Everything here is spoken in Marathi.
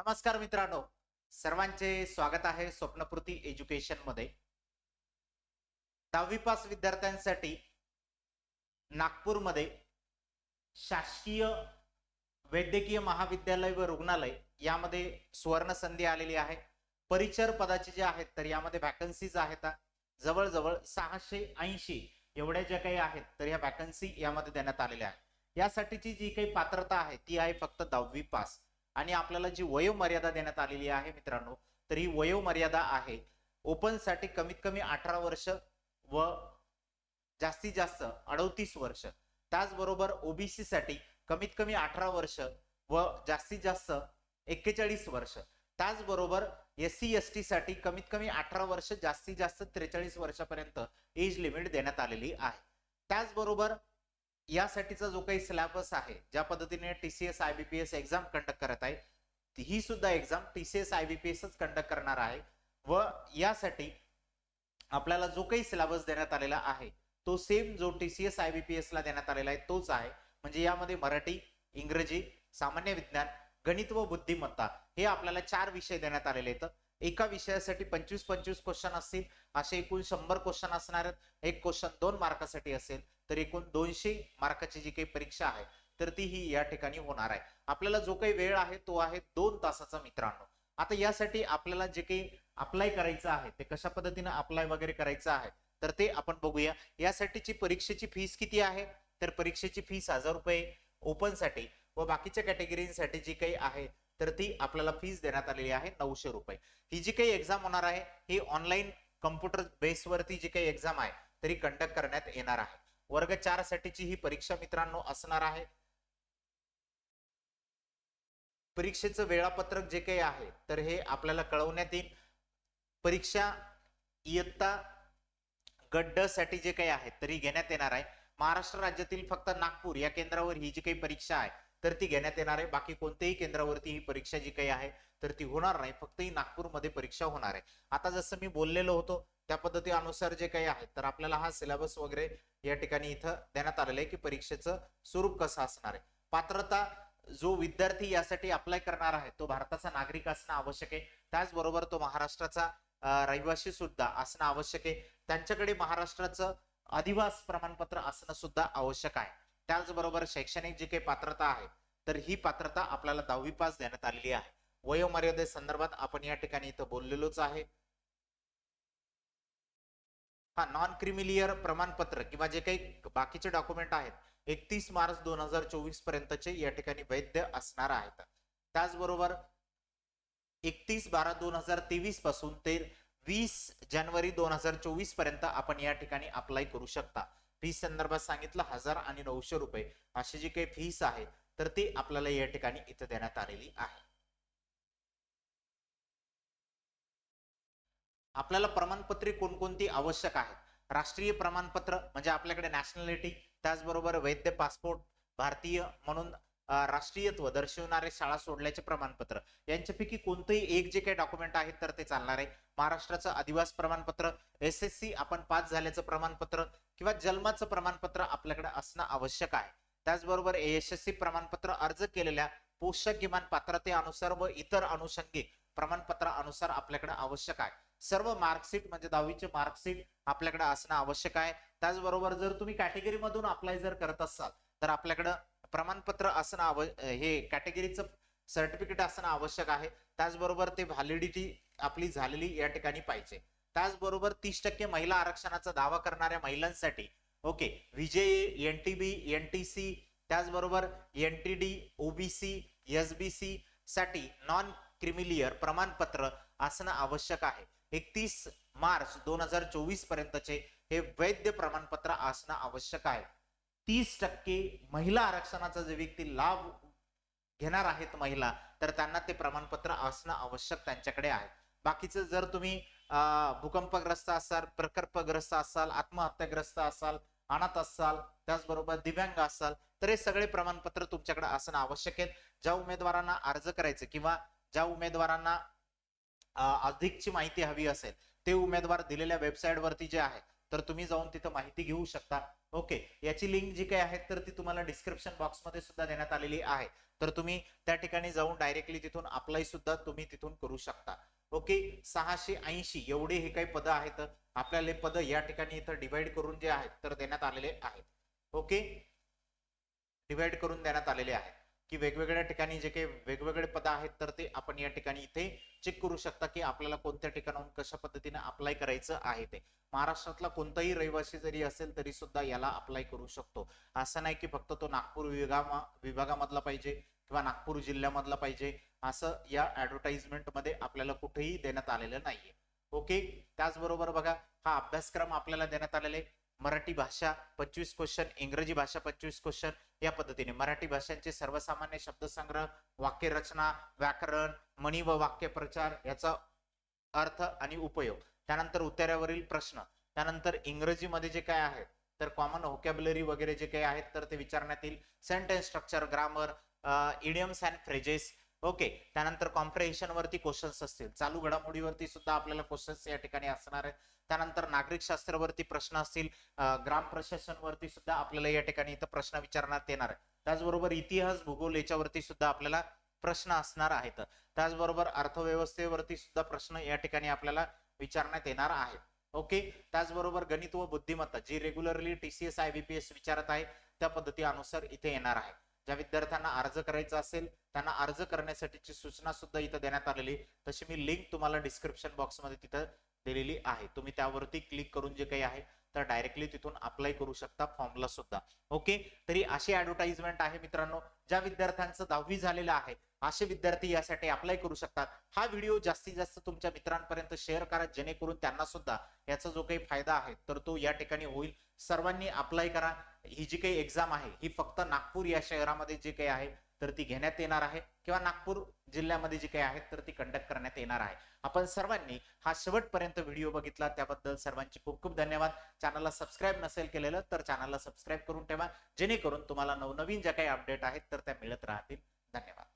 नमस्कार मित्रांनो. सर्वांचे स्वागत आहे स्वप्नपूर्ती एज्युकेशनमध्ये. दहावी पास विद्यार्थ्यांसाठी नागपूरमध्ये शासकीय वैद्यकीय महाविद्यालय व रुग्णालय यामध्ये सुवर्ण संधी आलेली आहे. परिचर पदाचे जे आहेत तर यामध्ये व्हॅकन्सीज आहेत. जवळजवळ सहाशे ऐंशी एवढ्या ज्या काही आहेत तर ह्या व्हॅकन्सी यामध्ये देण्यात आलेल्या आहेत. यासाठीची जी काही पात्रता आहे ती आहे फक्त दहावी पास. आणि आपल्याला जी वयोमर्यादा देण्यात आलेली आहे मित्रांनो तर ही वयोमर्यादा आहे. ओपनसाठी कमीत कमी अठरा वर्ष व जास्तीत जास्त अडतीस वर्ष. त्याचबरोबर ओबीसी साठी कमीत कमी अठरा वर्ष व जास्तीत जास्त एक्केचाळीस वर्ष. त्याचबरोबर एस सी एस टी साठी कमीत कमी अठरा वर्ष जास्तीत जास्त त्रेचाळीस वर्षापर्यंत एज लिमिट देण्यात आलेली आहे. त्याचबरोबर यासाठीचा जो काही सिलेबस आहे ज्या पद्धतीने टीसीएस आयबीपीएस एक्झाम कंडक्ट करत आहे ही सुद्धा एक्झाम टीसीएस आयबीपीएसच कंडक्ट करणार आहे. व यासाठी आपल्याला जो काही सिलेबस देण्यात आलेला आहे तो सेम जो टीसीएस आयबीपीएस ला देण्यात आलेला आहे तोच आहे. म्हणजे यामध्ये मराठी इंग्रजी सामान्य विज्ञान गणित व बुद्धिमत्ता हे आपल्याला चार विषय देण्यात आलेले आहेत. एका विषयासाठी पंचवीस पंचवीस क्वेश्चन असतील असे एकूण शंभर क्वेश्चन असणार आहेत. एक क्वेश्चन दोन मार्कासाठी असेल. तर एकूण दोनशे मार्काची जी काही परीक्षा आहे तर ती ही या ठिकाणी होणार आहे. आपल्याला जो काही वेळ आहे तो आहे दोन तासाचा मित्रांनो. आता यासाठी आपल्याला जे काही अप्लाय करायचं आहे ते कशा पद्धतीने अप्लाय वगैरे करायचं आहे तर ते आपण बघूया. यासाठीची परीक्षेची फीस किती आहे? तर परीक्षेची फीस हजार रुपये ओपनसाठी व बाकीच्या कॅटेगरीसाठी जी काही आहे तर ती आपल्याला फीस देण्यात आलेली आहे नऊशे रुपये. ही जी काही एक्झाम होणार आहे ही ऑनलाईन कम्प्युटर बेसवरती जी काही एक्झाम आहे तरी कंडक्ट करण्यात येणार आहे. वर्ग चार साठीची ही परीक्षा मित्रांनो असणार आहे. परीक्षेचं वेळापत्रक जे काही आहे तर हे आपल्याला कळवण्यात येईल. परीक्षा इयत्ता गड्डसाठी जे काही आहे तरी घेण्यात येणार आहे. महाराष्ट्र राज्यातील फक्त नागपूर या केंद्रावर ही जी काही परीक्षा आहे तर ती घेण्यात येणार आहे. बाकी कोणत्याही केंद्रावरती ही परीक्षा जी काही आहे तर ती होणार नाही. फक्त ही नागपूरमध्ये परीक्षा होणार आहे. आता जसं मी बोललेलो होतो त्या पद्धतीनुसार जे काही आहे तर आपल्याला हा सिलेबस वगैरे या ठिकाणी इथं देण्यात आलेलं आहे की परीक्षेचं स्वरूप कसं असणार आहे. पात्रता जो विद्यार्थी यासाठी अप्लाय करणार आहे तो भारताचा नागरिक असणं आवश्यक आहे. त्याचबरोबर तो महाराष्ट्राचा रहिवासी सुद्धा असणं आवश्यक आहे. त्यांच्याकडे महाराष्ट्राचं अधिवास प्रमाणपत्र असणं सुद्धा आवश्यक आहे. त्याचबरोबर शैक्षणिक जी काही पात्रता आहे तर ही पात्रता आपल्याला दहावी पास देण्यात आलेली आहे. वयोमर्यादे संदर्भात आपण या ठिकाणी इथं बोललेलोच आहे. हा नॉन क्रिमिलियर प्रमाणपत्र किंवा जे काही बाकीचे डॉक्युमेंट आहेत एकतीस मार्च दोन हजार चोवीस पर्यंतचे या ठिकाणी वैध असणार आहेत. त्याचबरोबर एकतीस बारा दोन हजार तेवीसपासून ते वीस जानेवारी दोन हजार चोवीसपर्यंत आपण या ठिकाणी अप्लाय करू शकता. फी संदर्भात सांगितलं हजार आणि नऊशे रुपये अशी जी काही फीस आहे तर ती आपल्याला या ठिकाणी इथं देण्यात आलेली आहे. आपल्याला प्रमाणपत्रे कोणकोणती आवश्यक आहेत? राष्ट्रीय प्रमाणपत्र म्हणजे आपल्याकडे नॅशनॅलिटी त्याचबरोबर वैद्य पासपोर्ट भारतीय म्हणून राष्ट्रीयत्व दर्शवणारे शाळा सोडल्याचे प्रमाणपत्र. यांच्यापैकी कोणतंही एक जे काही डॉक्युमेंट आहेत तर ते चालणार आहे. महाराष्ट्राचं आदिवास प्रमाणपत्र एस एस सी आपण पास झाल्याचं प्रमाणपत्र किंवा जन्माचं प्रमाणपत्र आपल्याकडे असणं आवश्यक आहे. त्याचबरोबर एस एस सी प्रमाणपत्र अर्ज केलेल्या पोषक किमान पात्रतेअनुसार व इतर अनुषंगिक प्रमाणपत्रानुसार आपल्याकडे आवश्यक आहे. सर्व मार्कशीट म्हणजे दहावीचे मार्कशीट आपल्याकडे असणं आवश्यक आहे. त्याचबरोबर जर तुम्ही कॅटेगरी मधून अप्लाय जर करत असाल तर आपल्याकडं प्रमाणपत्र असणं आव हे कॅटेगरीचं सर्टिफिकेट असणं आवश्यक आहे. त्याचबरोबर ते व्हॅलिडिटी आपली झालेली या ठिकाणी पाहिजे. त्याचबरोबर तीस टक्के महिला आरक्षणाचा दावा करणाऱ्या महिलांसाठी ओके विजय N T B N T C त्याचबरोबर N T D OBC S B C साठी नॉन क्रिमिलियर प्रमाणपत्र असणं आवश्यक आहे. एकतीस मार्च दोन हजार चोवीस पर्यंतचे हे वैध प्रमाणपत्र असणं आवश्यक आहे. तीस टक्के महिला आरक्षणाचा जे व्यक्ती लाभ घेणार आहेत महिला तर त्यांना ते प्रमाणपत्र असणं आवश्यक त्यांच्याकडे आहे. बाकीचं जर तुम्ही भूकंपग्रस्त असाल प्रकल्पग्रस्त असाल आत्महत्याग्रस्त असाल अनाथ असाल त्याचबरोबर दिव्यांग असाल तर हे सगळे प्रमाणपत्र तुमच्याकडे असणं आवश्यक आहेत ज्या उमेदवारांना अर्ज करायचं किंवा ज्या उमेदवारांना अधिकची माहिती हवी असेल ते उमेदवार दिलेल्या वेबसाईट वरती जे आहे तर तुम्ही जाऊन तिथं माहिती घेऊ शकता. ओके. याची लिंक जी काही आहे तर ती तुम्हाला डिस्क्रिप्शन बॉक्समध्ये सुद्धा देण्यात आलेली आहे. तर तुम्ही त्या ठिकाणी जाऊन डायरेक्टली तिथून अप्लाय सुद्धा तुम्ही तिथून करू शकता. ओके. सहाशे ऐंशी एवढे हे काही पद आहेत. आपल्याला पद या ठिकाणी इथं डिवाइड करून जे आहेत तर देण्यात आलेले आहेत. ओके. डिवाइड करून देण्यात आलेले आहेत. की वेगवेगळ्या ठिकाणी जे काही वेगवेगळे पद आहेत तर ते आपण या ठिकाणी इथे चेक करू शकता की आपल्याला कोणत्या ठिकाणाहून कशा पद्धतीने अप्लाय करायचं आहे ते. महाराष्ट्रातला कोणताही रहिवासी जरी असेल तरी सुद्धा याला अप्लाय करू शकतो. असं नाही की फक्त तो नागपूर विभागा विभागामधला पाहिजे किंवा नागपूर जिल्ह्यामधला पाहिजे. असं या ऍडव्हर्टाइजमेंटमध्ये आपल्याला कुठेही देण्यात आलेलं नाहीये. ओके त्याचबरोबर बघा हा अभ्यासक्रम आपल्याला देण्यात आलेला आहे. मराठी भाषा पंचवीस क्वेश्चन इंग्रजी भाषा पंचवीस क्वेश्चन या पद्धतीने. मराठी भाषांचे सर्वसामान्य शब्दसंग्रह वाक्यरचना व्याकरण म्हणी व वाक्यप्रचार याचा अर्थ आणि उपयोग. त्यानंतर उत्तरावरील प्रश्न. त्यानंतर इंग्रजीमध्ये जे काय आहे तर कॉमन व्होकॅबलरी वगैरे जे काही आहेत तर ते विचारण्यात येईल. Sentence structure grammar idioms and phrases okay त्यानंतर कॉम्प्रेहेन्शन वरती क्वेश्चन्स असतील. चालू घडामोडीवरती सुद्धा आपल्याला क्वेश्चन्स या ठिकाणी असणार आहेत. त्यानंतर नागरिक शास्त्रावरती प्रश्न असतील ग्राम प्रशासन वरती सुद्धा आपल्याला या ठिकाणी इथं प्रश्न विचारण्यात येणार आहे त्याचबरोबर इतिहास भूगोल याच्यावरती सुद्धा आपल्याला प्रश्न असणार आहेत. त्याचबरोबर अर्थव्यवस्थेवरती सुद्धा प्रश्न या ठिकाणी आपल्याला विचारण्यात येणार आहे ओके त्याचबरोबर गणित व बुद्धिमत्ता जी रेग्युलरली टीसीएस आय बीपीएस विचारत आहे त्या पद्धतीनुसार इथे येणार आहे. ज्या विद्यार्थ्यांना अर्ज करायचा असेल त्यांना अर्ज करण्यासाठीची सूचना सुद्धा इथं देण्यात आलेली तशी मी लिंक तुम्हाला डिस्क्रिप्शन बॉक्समध्ये तिथं दिलेली आहे. तुम्ही त्यावरती क्लिक करून जे काही आहे तर डायरेक्टली तिथून अप्लाय करू शकता फॉर्मला सुद्धा. ओके तरी अशी ऍडव्हर्टाइजमेंट आहे मित्रांनो ज्या विद्यार्थ्यांचं दहावी झालेलं आहे असे विद्यार्थी यासाठी अप्लाय करू शकतात. हा व्हिडिओ जास्तीत जास्त तुमच्या मित्रांपर्यंत शेअर करा जेणेकरून त्यांना सुद्धा याचा जो काही फायदा आहे तर तो या ठिकाणी होईल. सर्वांनी अप्लाय करा. ही जी काही एक्झाम आहे ही फक्त नागपूर या शहरामध्ये जे काही आहे तर ती घेण्यात येणार आहे. किंवा नागपूर जिल्ह्यामध्ये जी काही आहेत तर ती कंडक्ट करण्यात येणार आहे. आपण सर्वांनी हा शेवटपर्यंत व्हिडिओ बघितला. त्याबद्दल सर्वांचे खूप खूप धन्यवाद. चॅनलला सबस्क्राईब नसेल केलेलं तर चॅनलला सबस्क्राईब करून ठेवा. जेणेकरून तुम्हाला नवनवीन ज्या काही अपडेट आहेत तर त्या मिळत राहतील. धन्यवाद.